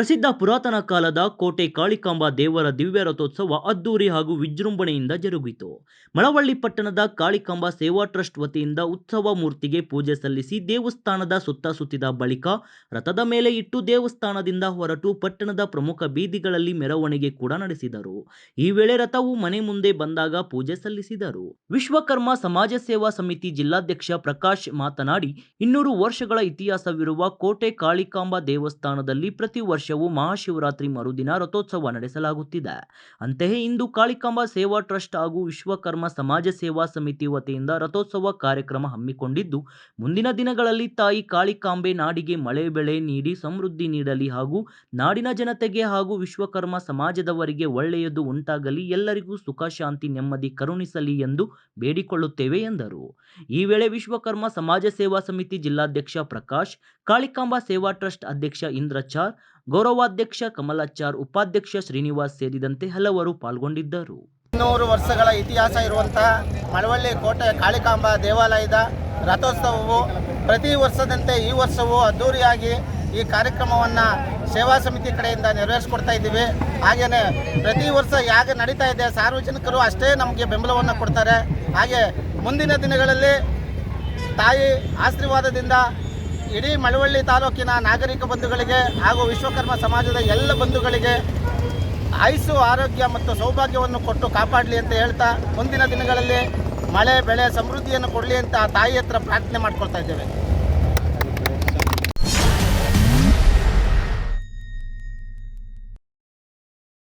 ಪ್ರಸಿದ್ಧ ಪುರಾತನ ಕಾಲದ ಕೋಟೆ ಕಾಳಿಕಾಂಬ ದೇವರ ದಿವ್ಯ ರಥೋತ್ಸವ ಅದ್ದೂರಿ ಹಾಗೂ ವಿಜೃಂಭಣೆಯಿಂದ ಜರುಗಿತು. ಮಳವಳ್ಳಿ ಪಟ್ಟಣದ ಕಾಳಿಕಾಂಬ ಸೇವಾ ಟ್ರಸ್ಟ್ ವತಿಯಿಂದ ಉತ್ಸವ ಮೂರ್ತಿಗೆ ಪೂಜೆ ಸಲ್ಲಿಸಿ ದೇವಸ್ಥಾನದ ಸುತ್ತ ಸುತ್ತಿದ ಬಳಿಕ ರಥದ ಮೇಲೆ ಇಟ್ಟು ದೇವಸ್ಥಾನದಿಂದ ಹೊರಟು ಪಟ್ಟಣದ ಪ್ರಮುಖ ಬೀದಿಗಳಲ್ಲಿ ಮೆರವಣಿಗೆ ಕೂಡ ನಡೆಸಿದರು. ಈ ವೇಳೆ ರಥವು ಮನೆ ಮುಂದೆ ಬಂದಾಗ ಪೂಜೆ ಸಲ್ಲಿಸಿದರು. ವಿಶ್ವಕರ್ಮ ಸಮಾಜ ಸೇವಾ ಸಮಿತಿ ಜಿಲ್ಲಾಧ್ಯಕ್ಷ ಪ್ರಕಾಶ್ ಮಾತನಾಡಿ, ಇನ್ನೂರು ವರ್ಷಗಳ ಇತಿಹಾಸವಿರುವ ಕೋಟೆ ಕಾಳಿಕಾಂಬ ದೇವಸ್ಥಾನದಲ್ಲಿ ಪ್ರತಿ ವರ್ಷವೂ ಮಹಾಶಿವರಾತ್ರಿ ಮರುದಿನ ರಥೋತ್ಸವ ನಡೆಸಲಾಗುತ್ತಿದೆ. ಅಂತೆಯೇ ಇಂದು ಕಾಳಿಕಾಂಬ ಸೇವಾ ಟ್ರಸ್ಟ್ ಹಾಗೂ ವಿಶ್ವಕರ್ಮ ಸಮಾಜ ಸೇವಾ ಸಮಿತಿ ವತಿಯಿಂದ ರಥೋತ್ಸವ ಕಾರ್ಯಕ್ರಮ ಹಮ್ಮಿಕೊಂಡಿದ್ದು, ಮುಂದಿನ ದಿನಗಳಲ್ಲಿ ತಾಯಿ ಕಾಳಿಕಾಂಬೆ ನಾಡಿಗೆ ಮಳೆ ಬೆಳೆ ನೀಡಿ ಸಮೃದ್ಧಿ ನೀಡಲಿ ಹಾಗೂ ನಾಡಿನ ಜನತೆಗೆ ಹಾಗೂ ವಿಶ್ವಕರ್ಮ ಸಮಾಜದವರಿಗೆ ಒಳ್ಳೆಯದು ಉಂಟಾಗಲಿ, ಎಲ್ಲರಿಗೂ ಸುಖ, ಶಾಂತಿ, ನೆಮ್ಮದಿ ಕರುಣಿಸಲಿ ಎಂದು ಬೇಡಿಕೊಳ್ಳುತ್ತೇವೆ ಎಂದರು. ಈ ವೇಳೆ ವಿಶ್ವಕರ್ಮ ಸಮಾಜ ಸೇವಾ ಸಮಿತಿ ಜಿಲ್ಲಾಧ್ಯಕ್ಷ ಪ್ರಕಾಶ್, ಕಾಳಿಕಾಂಬ ಸೇವಾ ಟ್ರಸ್ಟ್ ಅಧ್ಯಕ್ಷ ಇಂದ್ರಚಾರ್ ಗೌರವಾಧ್ಯಕ್ಷ ಕಮಲಾಚಾರ್ ಉಪಾಧ್ಯಕ್ಷ ಶ್ರೀನಿವಾಸ್ ಸೇರಿದಂತೆ ಹಲವರು ಪಾಲ್ಗೊಂಡಿದ್ದರು. ಇನ್ನೂರು ವರ್ಷಗಳ ಇತಿಹಾಸ ಇರುವಂತಹ ಮಳವಳ್ಳಿ ಕೋಟೆ ಕಾಳಿಕಾಂಬ ದೇವಾಲಯದ ರಥೋತ್ಸವವು ಪ್ರತಿ ವರ್ಷದಂತೆ ಈ ವರ್ಷವೂ ಅದ್ಧೂರಿಯಾಗಿ ಈ ಕಾರ್ಯಕ್ರಮವನ್ನು ಸೇವಾ ಸಮಿತಿ ಕಡೆಯಿಂದ ನೆರವೇರಿಸ್ಕೊಡ್ತಾ ಇದ್ದೀವಿ. ಹಾಗೆಯೇ ಪ್ರತಿ ವರ್ಷ ಯಾಗ ನಡೀತಾ ಇದೆ, ಸಾರ್ವಜನಿಕರು ಅಷ್ಟೇ ನಮಗೆ ಬೆಂಬಲವನ್ನು ಕೊಡ್ತಾರೆ. ಹಾಗೆ ಮುಂದಿನ ದಿನಗಳಲ್ಲಿ ತಾಯಿ ಆಶೀರ್ವಾದದಿಂದ ಇಡೀ ಮಳವಳ್ಳಿ ತಾಲೂಕಿನ ನಾಗರಿಕ ಬಂಧುಗಳಿಗೆ ಹಾಗೂ ವಿಶ್ವಕರ್ಮ ಸಮಾಜದ ಎಲ್ಲ ಬಂಧುಗಳಿಗೆ ಆಯುಸ್ಸು ಆರೋಗ್ಯ ಮತ್ತು ಸೌಭಾಗ್ಯವನ್ನು ಕೊಟ್ಟು ಕಾಪಾಡಲಿ ಅಂತ ಹೇಳ್ತಾ ಮುಂದಿನ ದಿನಗಳಲ್ಲಿ ಮಳೆ, ಬೆಳೆ ಸಮೃದ್ಧಿಯನ್ನು ಕೊಡಲಿ ಅಂತ ತಾಯಿ ಹತ್ರ ಪ್ರಾರ್ಥನೆ ಮಾಡ್ಕೊಳ್ತಾ ಇದ್ದೇವೆ.